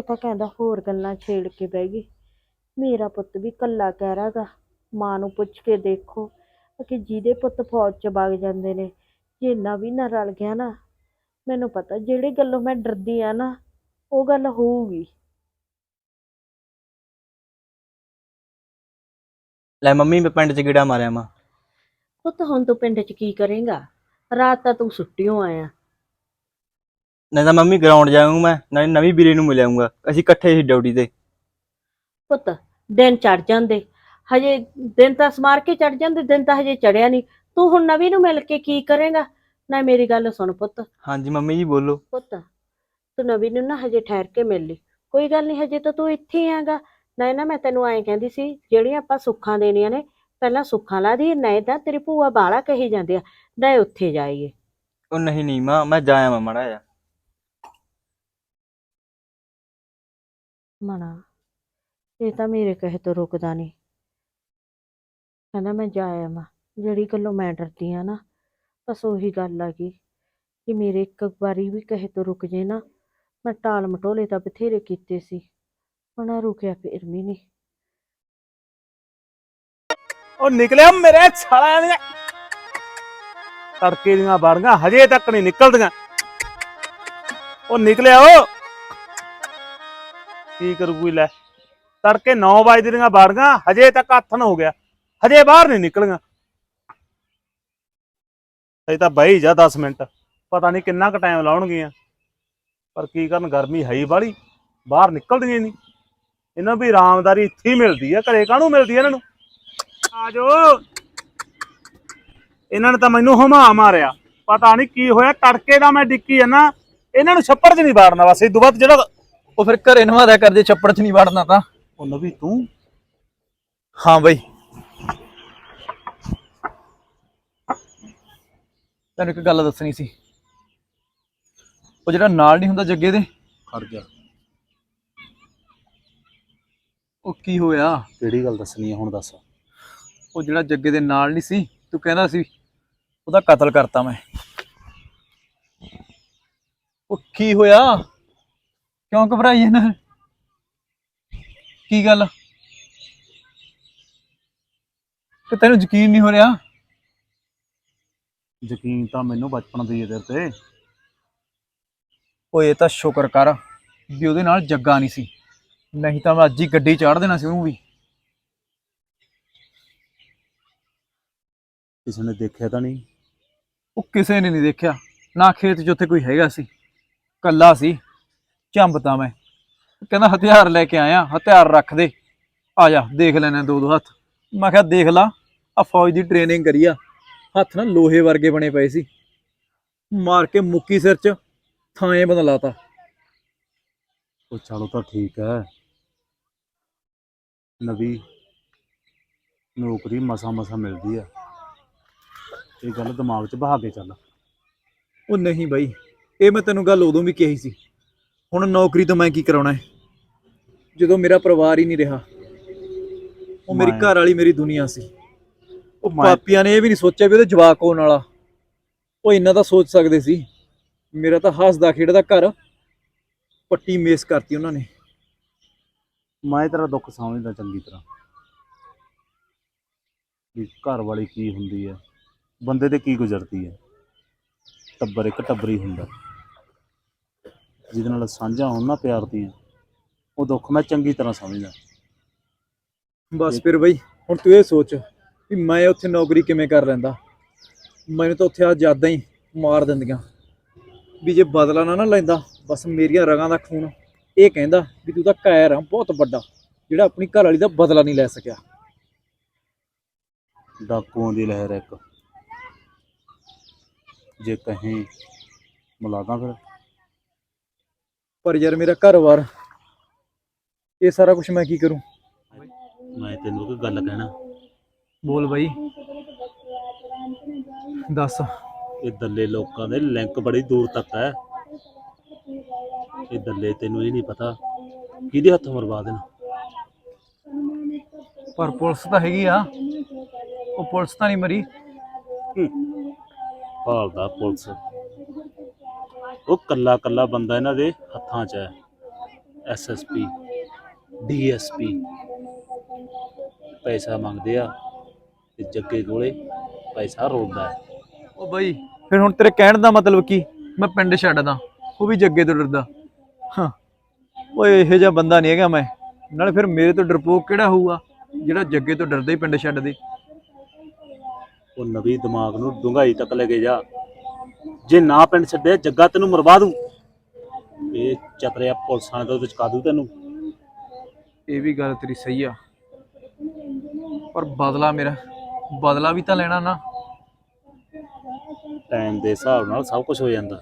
ਇਹ ਤਾਂ ਕਹਿੰਦਾ ਹੋਰ ਗੱਲਾਂ ਛੇੜ ਕੇ ਬਹਿ ਗਈ। ਮੇਰਾ ਪੁੱਤ ਵੀ ਕੱਲਾ ਕਹਿ ਰਾਗਾ ਮਾਂ ਨੂੰ ਪੁੱਛ ਕੇ ਦੇਖੋ ਕਿ ਜਿਹਦੇ ਪੁੱਤ ਫੌਜ ਚ ਵਗ ਜਾਂਦੇ ਨੇ ਜੇ ਵੀ ਨਾ ਰਲ ਗਿਆ ਨਾ ਮੈਨੂੰ ਪਤਾ ਜਿਹੜੀ ਗੱਲੋਂ ਮੈਂ ਡਰਦੀ ਆ ਨਾ ਉਹ ਗੱਲ ਹੋਊਗੀ। ਲੈ ਮੰਮੀ ਮੈਂ ਪਿੰਡ 'ਚ ਗੇੜਾ ਮਾਰਿਆ ਮਾ। ਪੁੱਤ ਹੁਣ ਤੂੰ ਪਿੰਡ ਚ ਕੀ ਕਰੇਂਗਾ? ਰਾਤ ਤਾਂ ਤੂੰ ਛੁੱਟੀਓਂ ਆਇਆ। ਨਹੀਂ ਤਾਂ ਮੰਮੀ ਗਰਾਊਂਡ ਜਾਊਂਗਾ ਮੈਂ ਨਾਲੇ ਨਵੀਂ ਵੀਰੇ ਨੂੰ ਮਿਲਾਂਗਾ ਅਸੀਂ ਇਕੱਠੇ ਸੀ ਡਿਊਟੀ ਤੇ। ਪੁੱਤ ਦਿਨ ਚੜ ਜਾਂਦੇ। ਹਜੇ ਦਿਨ ਤਾਂ ਸਮਾਰ ਕੇ ਚੜ ਜਾਂਦੇ ਦਿਨ ਤਾਂ ਹਜੇ ਚੜਿਆ ਨਹੀਂ। ਤੂੰ ਹੁਣ ਨਵੀਂ ਨੂੰ ਮਿਲ ਕੇ ਕੀ ਕਰੇਂਗਾ? ਨਾ ਮੇਰੀ ਗੱਲ ਸੁਣ ਪੁੱਤ। ਹਾਂਜੀ ਮੰਮੀ ਜੀ ਬੋਲੋ। ਪੁੱਤ ਤੂੰ ਨਵੀਂ ਨੂੰ ਨਾ ਹਜੇ ਠਹਿਰ ਕੇ ਮਿਲ ਲਈ। ਕੋਈ ਗੱਲ ਨਹੀਂ ਹਜੇ ਤਾਂ ਤੂੰ ਇੱਥੇ ਹੀ ਆਂਗਾ। ਨਾ ਨਾ ਮੈਂ ਤੈਨੂੰ ਐਂ ਕਹਿੰਦੀ ਸੀ ਜਿਹੜੀਆਂ ਆਪਾਂ ਸੁੱਖਾਂ ਦੇਣੀਆਂ ਨੇ ਪਹਿਲਾਂ ਸੁੱਖਾਂ ਲਾ ਦੀ ਨਹੀਂ ਤਾਂ ਤੇਰੀ ਭੂਆ ਬਾਲਾ ਕਹੀ ਜਾਂਦੇ ਆ ਨਾ ਉੱਥੇ ਜਾਈਏ। ਉਹ ਨਹੀਂ ਨਹੀਂ ਮਾਂ ਮੈਂ ਜਾਇਆ ਮੈਂ ਮੜਾ ਜਾ ਮਨਾ। ਇਹ ਤਾਂ ਮੇਰੇ ਕਹੇ ਤੋਂ ਰੁਕਦਾ ਨਹੀਂ। ਕਹਿੰਦਾ, ਮੈਂ ਜਾ ਆਵਾਂ। ਜਿਹੜੀ ਗੱਲੋਂ ਮੈਂ ਡਰਦੀ ਆ ਨਾ, ਬਸ ਉਹੀ ਗੱਲ ਆ ਗਈ ਕਿ ਮੇਰੇ ਇੱਕ ਵਾਰੀ ਵੀ ਕਹੇ ਤੋਂ ਰੁਕ ਜੇ ਨਾ, ਮੈਂ ਟਾਲ ਮਟੋਲੇ ਤਾਂ ਬਥੇਰੇ ਕੀਤੇ ਸੀ, ਹੁਣ ਆਹ ਰੁਕਿਆ ਫਿਰ ਵੀ ਨਹੀਂ। ਉਹ ਨਿਕਲਿਆ ਮੇਰੇ ਸਾਲਿਆਂ ਦੀਆਂ। ਤੜਕੇ ਦੀਆਂ ਬਾੜੀਆਂ ਹਜੇ ਤੱਕ ਨਹੀਂ ਨਿਕਲਦੀਆਂ। ਉਹ ਨਿਕਲਿਆ ਉਹ। ਕੀ ਕਰੂ ਕੋਈ ਲੈ। ਤੜਕੇ 9 ਵਜੇ ਦੀਆਂ ਬਾੜੀਆਂ, ਹਜੇ ਤੱਕ ਹੱਥਨ ਹੋ ਗਿਆ। ਹਜੇ ਬਾਹਰ ਨਹੀਂ ਨਿਕਲੀਆਂ। ਅਜੇ ਤਾਂ ਬਈ ਜਾ 10 ਮਿੰਟ। ਪਤਾ ਨਹੀਂ ਕਿੰਨਾ ਕੁ ਟਾਈਮ ਲਾਉਣਗੀਆਂ। ਪਰ ਕੀ ਕਰਨ, ਗਰਮੀ ਹੈ ਹੀ ਬਾੜੀ ਬਾਹਰ ਨਿਕਲਦੀਆਂ ਹੀ ਨਹੀਂ ਇਹਨਾਂ ਨੂੰ ਵੀ ਆਰਾਮਦਾਰੀ ਇੱਥੇ ਹੀ ਮਿਲਦੀ ਆ। ਘਰੇ ਕਾਹਨੂੰ ਮਿਲਦੀ ਆ ਇਹਨਾਂ ਨੂੰ? ਆ ਜੋ ਇਹਨਾਂ ਨੇ ਤਾਂ ਮੈਨੂੰ ਹਮਾ ਮਾਰਿਆ। ਪਤਾ ਨਹੀਂ ਕੀ ਹੋਇਆ। ਤੜਕੇ ਦਾ ਮੈਂ ਡਿੱਕੀ ਜਾਂਦਾ। ਇਹਨਾਂ ਨੂੰ ਛੱਪੜ 'ਚ ਨਹੀਂ ਬਾੜਨਾ ਬਸ। ਇਹ ਤੋਂ ਬਾਅਦ ਜਿਹੜਾ ਉਹ ਫਿਰ ਘਰੇ ਨਵਾਦਾ ਕਰਦੇ ਛੱਪੜ 'ਚ ਨਹੀਂ ਵੜਨਾ ਤਾਂ। ਉਹ ਨਵੀ ਤੂੰ? ਹਾਂ ਬਈ। ਤੈਨੂੰ ਇੱਕ ਗੱਲ ਦੱਸਣੀ ਸੀ। ਉਹ ਜਿਹੜਾ ਨਾਲ ਨਹੀਂ ਹੁੰਦਾ ਜੱਗੇ ਦੇ? ਖੜ ਗਿਆ ਉਹ ਕੀ ਹੋਇਆ? ਕਿਹੜੀ ਗੱਲ ਦੱਸਣੀ ਹੈ ਹੁਣ ਦੱਸ। ਉਹ ਜਿਹੜਾ ਜੱਗੇ ਦੇ ਨਾਲ ਨਹੀਂ ਸੀ ਤੂੰ ਕਹਿੰਦਾ ਸੀ ਉਹਦਾ ਕਤਲ ਕਰਤਾ ਮੈਂ। ਉਹ ਕੀ ਹੋਇਆ? ਕਿਉਂ ਘਬਰਾਈ ਨਾ? ਕੀ ਗੱਲ? ਤੇ ਤੈਨੂੰ ਯਕੀਨ ਨਹੀਂ ਹੋ ਰਿਹਾ? ਯਕੀਨ ਤਾਂ ਮੈਨੂੰ ਬਚਪਨ ਦੀ ਇਹਦੇ ਤੇ। ਓਏ ਇਹ ਤਾਂ ਸ਼ੁਕਰ ਕਰ ਵੀ ਉਹਦੇ ਨਾਲ ਜੱਗਾ ਨਹੀਂ ਸੀ। ਨਹੀਂ ਤਾਂ ਮੈਂ ਅੱਜ ਹੀ ਗੱਡੀ ਚਾੜ ਦੇਣਾ ਸੀ ਉਹਨੂੰ ਵੀ। ਕਿਸੇ ਨੇ ਦੇਖਿਆ ਤਾਂ ਨਹੀਂ? ਉਹ ਕਿਸੇ ਨੇ ਨਹੀਂ ਦੇਖਿਆ। ਨਾ ਖੇਤ 'ਚ ਉੱਥੇ ਕੋਈ ਹੈਗਾ ਸੀ। ਕੱਲਾ ਸੀ। ਝੰਬਤਾ ਮੈਂ। ਕਹਿੰਦਾ ਹਥਿਆਰ ਲੈ ਕੇ ਆਇਆ ਹਥਿਆਰ ਰੱਖ ਦੇ। ਆ ਜਾ ਦੇਖ ਲੈਣਾ ਦੋ ਦੋ ਹੱਥ। ਮੈਂ ਕਿਹਾ ਦੇਖ ਲਾ ਆ ਫੌਜ ਦੀ ਟ੍ਰੇਨਿੰਗ ਕਰੀ ਆ। ਹੱਥ ਨਾ ਲੋਹੇ ਵਰਗੇ ਬਣੇ ਪਏ ਸੀ। ਮਾਰ ਕੇ ਮੁੱਕੀ ਸਿਰ 'ਚ ਥਾਂ ਬਦਲਾਤਾ ਉਹ ਚਲੋ ਤਾਂ ਠੀਕ ਹੈ। ਨਵੀ ਨੌਕਰੀ ਮਸਾ ਮਸਾ ਮਿਲਦੀ ਆ। ਇਹ ਗੱਲ ਦਿਮਾਗ 'ਚ ਬਹਾ ਕੇ ਚੱਲ। ਉਹ ਨਹੀਂ ਬਾਈ ਇਹ ਮੈਂ ਤੈਨੂੰ ਗੱਲ ਉਦੋਂ ਵੀ ਕਹੀ ਸੀ। ਹੁਣ ਨੌਕਰੀ ਤੋਂ ਮੈਂ ਕੀ ਕਰਾਉਣਾ ਹੈ? ਜਦੋਂ ਮੇਰਾ ਪਰਿਵਾਰ ਹੀ ਨਹੀਂ ਰਿਹਾ ਉਹ ਮੇਰੀ ਘਰ ਵਾਲੀ ਮੇਰੀ ਦੁਨੀਆ ਸੀ। ਉਹ ਪਾਪੀਆਂ ਨੇ ਇਹ ਵੀ ਨਹੀਂ ਸੋਚਿਆ ਵੀ ਉਹਦੇ ਜਵਾਕ ਹੋਣ ਵਾਲਾ। ਉਹ ਇੰਨਾ ਤਾਂ ਸੋਚ ਸਕਦੇ ਸੀ। ਮੇਰਾ ਤਾਂ ਹੱਸਦਾ ਖੇਡਦਾ ਘਰ ਪੱਟੀ ਮੇਸ ਕਰਤੀ ਉਹਨਾਂ ਨੇ। ਮੈਂ ਤੇਰਾ ਦੁੱਖ ਸਮਝਦਾ ਚੰਗੀ ਤਰ੍ਹਾਂ। ਵੀ ਘਰ ਵਾਲੀ ਕੀ ਹੁੰਦੀ ਹੈ? ਬੰਦੇ ਤੇ ਕੀ ਗੁਜ਼ਰਦੀ ਹੈ? ਟੱਬਰ ਇੱਕ ਟੱਬਰੀ ਹੁੰਦਾ। ਜਿਹਦੇ ਨਾਲ ਸਾਂਝਾ ਹੋਣ ਨਾ ਪਿਆਰ ਦੀਆਂ ਉਹ ਦੁੱਖ ਮੈਂ ਚੰਗੀ ਤਰ੍ਹਾਂ ਸਮਝਦਾ। ਬਸ ਫਿਰ ਬਈ ਹੁਣ ਤੂੰ ਇਹ ਸੋਚ ਵੀ ਮੈਂ ਉੱਥੇ ਨੌਕਰੀ ਕਿਵੇਂ ਕਰ ਲੈਂਦਾ? ਮੈਨੂੰ ਤਾਂ ਉੱਥੇ ਆ ਜ਼ਿਆਦਾ ਹੀ ਮਾਰ ਦਿੰਦੀਆਂ। ਵੀ ਜੇ ਬਦਲਾ ਨਾ ਨਾ ਲੈਂਦਾ ਬਸ ਮੇਰੀਆਂ ਰਗਾਂ ਦਾ ਖੂਨ। ਇਹ ਕਹਿੰਦਾ ਵੀ ਤੂੰ ਤਾਂ ਕਾਇਰ ਆ ਬਹੁਤ ਵੱਡਾ ਜਿਹੜਾ ਆਪਣੀ ਘਰ ਵਾਲੀ ਦਾ ਬਦਲਾ ਨਹੀਂ ਲੈ ਸਕਿਆ। ਡਾਕੂਆਂ ਦੀ ਲਹਿਰ ਇੱਕ। ਜੇ ਕਹੀਂ ਮੁਲਾਦਾ ਫਿਰ। ਪਰ ਯਾਰ ਮੇਰਾ ਘਰ-ਬਾਰ ਇਹ ਸਾਰਾ ਕੁਝ ਮੈਂ ਕੀ ਕਰੂੰ? ਮੈਂ ਤੈਨੂੰ ਕੋਈ ਗੱਲ ਕਹਿਣਾ। ਬੋਲ ਬਾਈ। ਦੱਸ। ਇਹ ਦੱਲੇ ਲੋਕਾਂ ਦੇ ਲਿੰਕ ਬੜੀ ਦੂਰ ਤੱਕ ਹੈ। ਇਹ ਦੱਲੇ ਤੈਨੂੰ ਇਹ ਨਹੀਂ ਪਤਾ। ਕਿਹਦੇ ਹੱਥੋਂ ਮਰਵਾ ਦੇਣ? ਪਰ ਪੁਲਿਸ ਤਾਂ ਹੈਗੀ ਆ। ਉਹ ਪੁਲਿਸ ਤਾਂ ਨਹੀਂ ਮਰੀ। ਭਾਲਦਾ ਪੁਲਿਸ। ਉਹ ਕੱਲਾ ਕੱਲਾ ਬੰਦਾ ਇਹਨਾਂ ਦੇ। ਹੱਥਾਂ 'ਚ ਹੈ। ਐਸਐਸਪੀ ਡੀਐਸਪੀ ਪੈਸਾ ਮੰਗਦੇ ਆ ਤੇ ਜੱਗੇ ਕੋਲੇ ਪੈਸਾ ਰੋਲਦਾ ਹੈ। ਉਹ ਬਈ ਫਿਰ ਹੁਣ ਤੇਰੇ ਕਹਿਣ ਦਾ ਮਤਲਬ ਕੀ? ਮੈਂ ਪਿੰਡ ਛੱਡਦਾ ਉਹ ਵੀ ਜੱਗੇ ਤੋਂ ਡਰਦਾ। ਹਾਂ। ਓਏ ਇਹੋ ਜਿਹਾ ਬੰਦਾ ਨਹੀਂ ਹੈਗਾ ਮੈਂ। ਨਾਲੇ ਫਿਰ ਮੇਰੇ ਤੋਂ ਡਰਪੋਕ ਕਿਹੜਾ ਹੋਊਗਾ? ਜਿਹੜਾ ਜੱਗੇ ਤੋਂ ਡਰਦਾ ਹੀ ਪਿੰਡ ਛੱਡ ਦੇ ਉਹ ਨਵੀਂ ਦਿਮਾਗ ਨੂੰ ਡੂੰਘਾਈ ਤੱਕ ਲੈ ਕੇ ਜਾ। ਜੇ ਨਾ ਪਿੰਡ ਛੱਡਿਆ ਜੱਗਾ ਤੈਨੂੰ ਮਰਵਾ ਦੂੰ। ਇਹ ਚਤਰਿਆ ਪੁਲਿਸਾਂ ਦੇ ਵਿੱਚ ਕਾਦੂ ਤੈਨੂੰ? ਇਹ ਵੀ ਗੱਲ ਤੇਰੀ ਸਹੀ ਆ। ਪਰ ਬਦਲਾ ਮੇਰਾ ਬਦਲਾ ਵੀ ਤਾਂ ਲੈਣਾ ਨਾ। ਟਾਈਮ ਦੇ ਹਿਸਾਬ ਨਾਲ ਸਭ ਕੁਝ ਹੋ ਜਾਂਦਾ।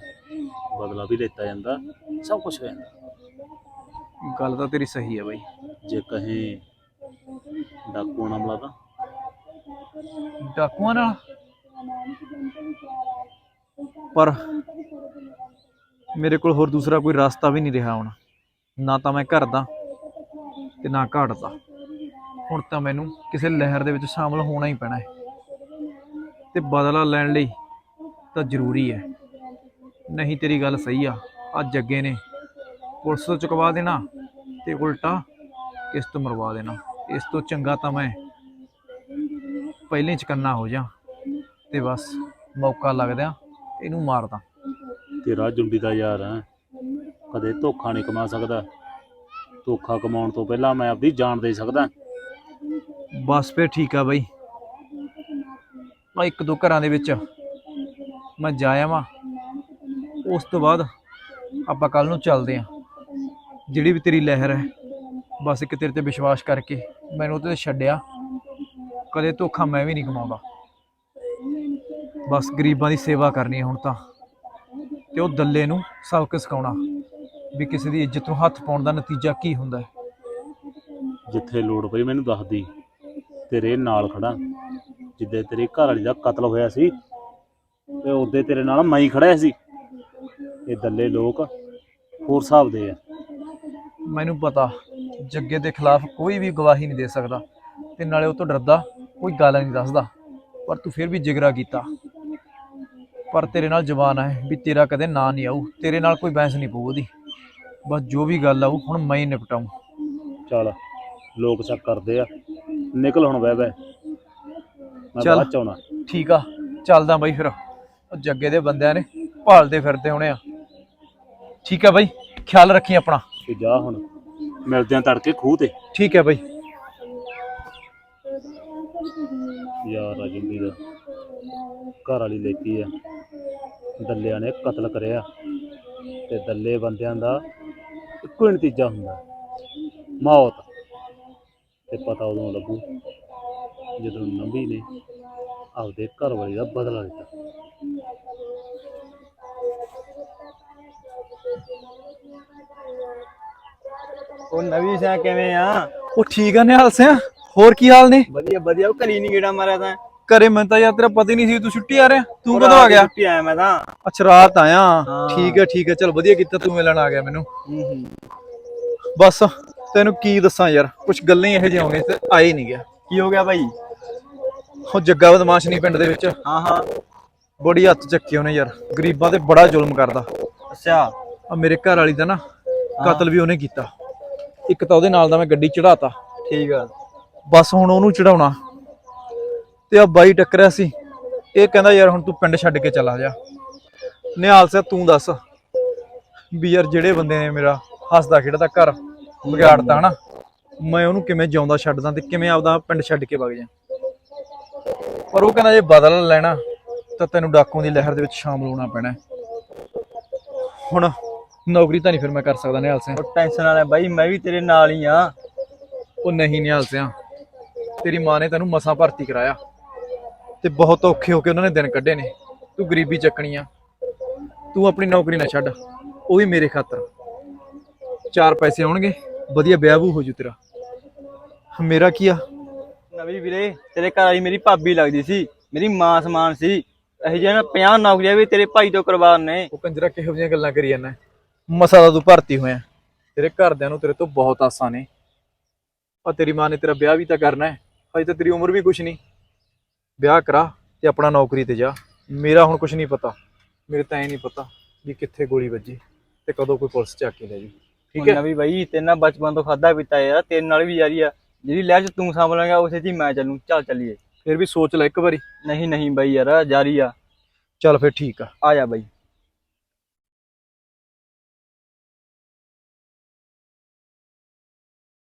ਬਦਲਾ ਵੀ ਲੈਤਾ ਜਾਂਦਾ ਸਭ ਕੁਝ ਹੋ ਜਾਂਦਾ। ਗੱਲ ਤਾਂ ਤੇਰੀ ਸਹੀ ਆ ਬਾਈ। ਜੇ ਕਹੇ ਡਾਕੂ ਨਾ ਮਲਾ ਤਾਂ ਡਾਕੂਆਂ ਨਾਲ? ਪਰ ਮੇਰੇ ਕੋਲ ਹੋਰ ਦੂਸਰਾ ਕੋਈ ਰਸਤਾ ਵੀ ਨਹੀਂ ਰਿਹਾ ਹੁਣ। ਨਾ ਤਾਂ ਮੈਂ ਘਰ ਦਾ ਤੇ ਨਾ ਘਾਟ ਦਾ ਹੁਣ ਤਾਂ ਮੈਨੂੰ ਕਿਸੇ ਲਹਿਰ ਦੇ ਵਿੱਚ ਸ਼ਾਮਲ ਹੋਣਾ ਹੀ ਪੈਣਾ ਹੈ। ਤੇ ਬਦਲਾ ਲੈਣ ਲਈ ਤਾਂ ਜ਼ਰੂਰੀ ਹੈ। ਨਹੀਂ ਤੇਰੀ ਗੱਲ ਸਹੀ ਆ। ਅੱਜ ਜੱਗੇ ਨੇ। ਪੁਲਿਸ ਤੋਂ ਚੁਕਵਾ ਦੇਣਾ ਤੇ ਉਲਟਾ ਕਿਸ ਤੋਂ ਮਰਵਾ ਦੇਣਾ। ਇਸ ਤੋਂ ਚੰਗਾ ਤਾਂ ਮੈਂ ਪਹਿਲੇ ਚਕੰਨਾ ਹੋ ਜਾ। ਤੇ ਬਸ ਮੌਕਾ ਲੱਗਦਿਆਂ ਇਹਨੂੰ ਮਾਰਦਾ। ਤੇਰਾ ਜੁੰਡੀ ਦਾ ਯਾਰ ਹੈ ਕਦੇ ਧੋਖਾ ਨਹੀਂ ਕਮਾ ਸਕਦਾ। ਧੋਖਾ ਕਮਾਉਣ ਤੋਂ ਪਹਿਲਾਂ ਮੈਂ ਆਪਦੀ ਜਾਨ ਦੇ ਸਕਦਾ। ਬਸ ਫਿਰ ਠੀਕ ਆ ਬਾਈ। ਆ ਇੱਕ ਦੋ ਘਰਾਂ ਦੇ ਵਿੱਚ ਮੈਂ ਜਾ ਆਵਾਂ। ਉਸ ਤੋਂ ਬਾਅਦ ਆਪਾਂ ਕੱਲ ਨੂੰ ਚੱਲਦੇ ਆਂ। ਜਿਹੜੀ ਵੀ ਤੇਰੀ ਲਹਿਰ ਹੈ, ਬਸ ਇੱਕ ਤੇਰੇ ਤੇ ਵਿਸ਼ਵਾਸ ਕਰਕੇ ਮੈਨੂੰ ਉਹਦੇ ਤੇ ਛੱਡਿਆ। ਕਦੇ ਧੋਖਾ ਮੈਂ ਵੀ ਨਹੀਂ ਕਮਾਉਂਦਾ। ਬਸ ਗਰੀਬਾਂ ਦੀ ਸੇਵਾ ਕਰਨੀ ਹੁਣ ਤਾਂ। ਤੇ ਉਹ ਦੱਲੇ ਨੂੰ ਸਬਕ ਸਿਖਾਉਣਾ ਵੀ ਕਿਸੇ ਦੀ ਇੱਜ਼ਤ ਨੂੰ ਹੱਥ ਪਾਉਣ ਦਾ ਨਤੀਜਾ ਕੀ ਹੁੰਦਾ ਹੈ। ਜਿੱਥੇ ਲੋੜ ਪਈ ਮੈਨੂੰ ਦੱਸ ਦੀ ਤੇਰੇ ਨਾਲ ਖੜਾ ਜਿੱਦੇ ਤੇਰੇ ਘਰ ਵਾਲੀ ਦਾ ਕਤਲ ਹੋਇਆ ਸੀ ਤੇ ਉਹਦੇ ਤੇਰੇ ਨਾਲ ਮੈਂ ਹੀ ਖੜਿਆ ਸੀ। ਇਹ ਦੱਲੇ ਲੋਕ ਹੋਰ ਹਿਸਾਬ ਦੇ ਆ। ਮੈਨੂੰ ਪਤਾ ਜੱਗੇ ਦੇ ਖਿਲਾਫ ਕੋਈ ਵੀ ਗਵਾਹੀ ਨਹੀਂ ਦੇ ਸਕਦਾ। ਤੇ ਨਾਲੇ ਉਹ ਤੋਂ ਡਰਦਾ ਕੋਈ ਗੱਲ ਨਹੀਂ ਦੱਸਦਾ। ਪਰ ਤੂੰ ਫਿਰ ਵੀ ਜਿਗਰਾ ਕੀਤਾ। ਪਰ ਤੇਰੇ ਨਾਲ ਜ਼ਬਾਨ ਹੈ ਵੀ ਤੇਰਾ ਕਦੇ ਨਾਂ ਨਹੀਂ ਆਊ ਤੇਰੇ ਨਾਲ ਕੋਈ ਬਹਿਸ ਨਹੀਂ ਪਊ ਉਹਦੀ। ਬਸ ਜੋ ਵੀ ਗੱਲ ਆਊ ਹੁਣ ਮੈਂ ਹੀ ਨਿਪਟਾਊ। ਚੱਲ ਲੋਕ ਚੱਕ ਕਰਦੇ ਆ। ਨਿਕਲ ਹੁਣ ਬਹਿ ਮੈਂ ਚੱਲ। ਬਾਅਦ ਚ ਆਉਣਾ। ਠੀਕ ਆ ਚੱਲਦਾ ਬਾਈ ਫਿਰ। ਉਹ ਜੱਗੇ ਦੇ ਬੰਦਿਆਂ ਨੇ ਭਾਲਦੇ ਫਿਰਦੇ ਹੋਣੇ ਆ। ਠੀਕ ਆ ਬਾਈ ਖਿਆਲ ਰੱਖੀ ਆਪਣਾ। ਤੇ ਜਾ ਹੁਣ। ਮਿਲਦੇ ਆ ਤੜਕੇ ਖੂਹ ਤੇ। ਠੀਕ ਹੈ ਬਾਈ। ਯਾਰ ਆ ਜਿੰਦੀ ਦਾ। ਘਰ ਵਾਲੀ ਲੇਤੀ ਆ। ਦੱਲਿਆਂ ਨੇ ਕਤਲ ਕਰਿਆ ਤੇ ਦੱਲੇ ਬੰਦਿਆਂ ਦਾ ਇੱਕੋ ਹੀ ਨਤੀਜਾ ਹੁੰਦਾ। ਮੌਤ ਤੇ ਪਤਾ ਉਦੋਂ ਲੱਗੂ ਜਦੋਂ ਨੰਬੀ ਨੇ ਆਪਦੇ ਘਰ ਵਾਲੀ ਦਾ ਬਦਲਾ ਲਿੱਤਾ ਉਹ ਨਵੀਂ ਸਿਆ ਕਿਵੇਂ ਆ? ਉਹ ਠੀਕ ਆ ਨਿਹਾਲ ਸਿਆ ਹੋਰ ਕੀ ਹਾਲ ਨੇ? ਵਧੀਆ ਵਧੀਆ। ਉਹ ਕਲੀ ਨਹੀਂ ਗੇੜਾ ਮਾਰਿਆ ਤਾਂ। ਘਰੇ ਮੈਂ ਤਾਂ ਯਾਰ ਤੇਰਾ ਪਤਾ ਹੀ ਨਹੀਂ ਸੀ ਤੂੰ ਛੁੱਟੀ ਆ ਰਿਹਾ। ਤੂੰ ਕਦੋਂ ਆ ਗਿਆ? ਛੁੱਟੀ ਆਇਆ ਮੈਂ ਤਾਂ। ਅੱਛਾ ਰਾਤ ਆਇਆ। ਠੀਕ ਹੈ ਠੀਕ ਹੈ। ਚਲ ਵਧੀਆ ਕੀਤਾ ਤੂੰ ਮਿਲਣ ਆ ਗਿਆ ਮੈਨੂੰ। ਬਸ ਤੈਨੂੰ ਕੀ ਦੱਸਾਂ ਯਾਰ ਕੁਝ ਗੱਲਾਂ ਹੀ ਇਹੋ ਜਿਹੀਆਂ ਹੋ ਗਈਆਂ ਤੇ ਆ ਹੀ ਨਹੀਂ ਗਿਆ। ਕੀ ਹੋ ਗਿਆ ਭਾਈ ਉਹ ਜੱਗਾ ਬਦਮਾਸ਼ ਨਹੀਂ ਪਿੰਡ ਦੇ ਵਿੱਚ। ਹਾਂ ਹਾਂ। ਬੜੀ ਹੱਥ ਚੱਕੀ ਉਹਨੇ ਯਾਰ ਗਰੀਬਾਂ ਤੇ ਬੜਾ ਜ਼ੁਲਮ ਕਰਦਾ। ਅੱਛਾ। ਆ ਮੇਰੇ ਘਰ ਵਾਲੀ ਦਾ ਨਾ ਕਤਲ ਵੀ ਉਹਨੇ ਕੀਤਾ। ਇੱਕ ਤਾਂ ਉਹਦੇ ਨਾਲ ਦਾ ਮੈਂ ਗੱਡੀ ਚੜਾਤਾ ਠੀਕ ਆ। ਬਸ ਹੁਣ ਉਹਨੂੰ ਚੜਾਉਣਾ ਤੇ ਆ ਬਾਈ ਟੱਕਰਿਆ ਸੀ। ਇਹ ਕਹਿੰਦਾ ਯਾਰ ਹੁਣ ਤੂੰ ਪਿੰਡ ਛੱਡ ਕੇ ਚਲਾ ਜਾ। ਨਿਹਾਲ ਸਿਆ ਤੂੰ ਦੱਸ ਵੀ ਯਾਰ ਜਿਹੜੇ ਬੰਦੇ ਨੇ ਮੇਰਾ ਹੱਸਦਾ ਖੇਡਦਾ ਘਰ ਵਿਗਾੜਦਾ ਹਨਾ ਮੈਂ ਉਹਨੂੰ ਕਿਵੇਂ ਜਿਉਂਦਾ ਛੱਡਦਾ ਤੇ ਕਿਵੇਂ ਆਪਦਾ ਪਿੰਡ ਛੱਡ ਕੇ ਵਗ ਜਾ? ਪਰ ਉਹ ਕਹਿੰਦਾ ਜੇ ਬਦਲ ਲੈਣਾ ਤਾਂ ਤੈਨੂੰ ਡਾਕੂਆਂ ਦੀ ਲਹਿਰ ਦੇ ਵਿੱਚ ਸ਼ਾਮਲ ਹੋਣਾ ਪੈਣਾ। ਹੁਣ ਨੌਕਰੀ ਤਾਂ ਨਹੀਂ ਫਿਰ ਮੈਂ ਕਰ ਸਕਦਾ ਨਿਹਾਲ ਸਿਆ। ਉਹ ਟੈਨਸ਼ਨ ਵਾਲਾ ਬਾਈ ਮੈਂ ਵੀ ਤੇਰੇ ਨਾਲ ਹੀ ਆ ਉਹ ਨਹੀਂ ਨਿਹਾਲ ਸਿਆ। ਤੇਰੀ ਮਾਂ ਨੇ ਤੈਨੂੰ ਮਸਾਂ ਭਰਤੀ ਕਰਾਇਆ। ਤੇ ਬਹੁਤ ਔਖੇ ਹੋ ਕੇ ਉਹਨਾਂ ਨੇ ਦਿਨ ਕੱਢੇ ਨੇ। ਤੂੰ ਗਰੀਬੀ ਚੱਕਣੀ ਆ। ਤੂੰ ਆਪਣੀ ਨੌਕਰੀ ਨਾ ਛੱਡ। ਉਹ ਵੀ ਮੇਰੇ ਖਾਤਰ। ਚਾਰ ਪੈਸੇ ਆਉਣਗੇ। ਵਧੀਆ ਵਿਆਹ ਵੂ ਹੋ ਜੂ ਤੇਰਾ। ਮੇਰਾ ਕੀ ਆ? ਨਵੀਂ ਵੀਰੇ ਤੇਰੇ ਘਰ ਵਾਲੀ ਮੇਰੀ ਭਾਬੀ ਲੱਗਦੀ ਸੀ। ਮੇਰੀ ਮਾਂ ਸਮਾਨ ਸੀ। ਇਹ ਜਿਹੇ 50 ਨੌਕਰੀਆਂ ਵੀ ਤੇਰੇ ਭਾਈ ਤੋਂ ਕੁਰਬਾਨ ਨੇ ਉਹ ਕੰਜਰਾ ਕਿਹੋ ਜਿਹੀਆਂ ਗੱਲਾਂ ਕਰੀ ਜਾਂਦਾ। ਮਸਾ ਦਾ ਤੂੰ ਭਰਤੀ ਹੋਇਆ। ਤੇਰੇ ਘਰਦਿਆਂ ਨੂੰ ਤੇਰੇ ਤੋਂ ਬਹੁਤ ਆਸਾਂ ਨੇ। ਆ ਤੇਰੀ ਮਾਂ ਨੇ ਤੇਰਾ ਵਿਆਹ ਵੀ ਤਾਂ ਕਰਨਾ ਹੈ। ਹਜੇ ਤਾਂ ਤੇਰੀ ਉਮਰ ਵੀ ਕੁਛ ਨਹੀਂ। ਵਿਆਹ ਕਰਾ ਤੇ ਆਪਣਾ ਨੌਕਰੀ ਤੇ ਜਾ। ਮੇਰਾ ਹੁਣ ਕੁਝ ਨਹੀਂ ਪਤਾ। ਮੇਰੇ ਤਾਂ ਐ ਨਹੀਂ ਪਤਾ ਵੀ ਕਿੱਥੇ ਗੋਲੀ ਵੱਜੀ ਤੇ ਕਦੋਂ ਕੋਈ ਪੁਲਿਸ ਚੱਕ ਕੇ ਲੈ ਜੀ। ਠੀਕ ਹੈ? ਵੀ ਬਾਈ ਤੇਰੇ ਨਾਲ ਬਚਪਨ ਤੋਂ ਖਾਦਾ ਪੀਤਾ ਯਾਰ ਤੇਰੇ ਨਾਲ ਵੀ ਯਾਰੀ ਆ। ਜਿਹੜੀ ਲਹਿਰ ਚ ਤੂੰ ਸੰਭਲਾਂਗਾ ਉਸੇ ਚ ਹੀ ਮੈਂ ਚੱਲੂ। ਚੱਲ ਚੱਲੀਏ। ਫਿਰ ਵੀ ਸੋਚ ਲੈ ਇੱਕ ਵਾਰੀ। ਨਹੀਂ ਨਹੀਂ ਬਾਈ ਯਾਰ ਜਾਰੀ ਆ। ਚੱਲ ਫਿਰ ਠੀਕ ਆ। ਆ ਜਾ ਬਾਈ।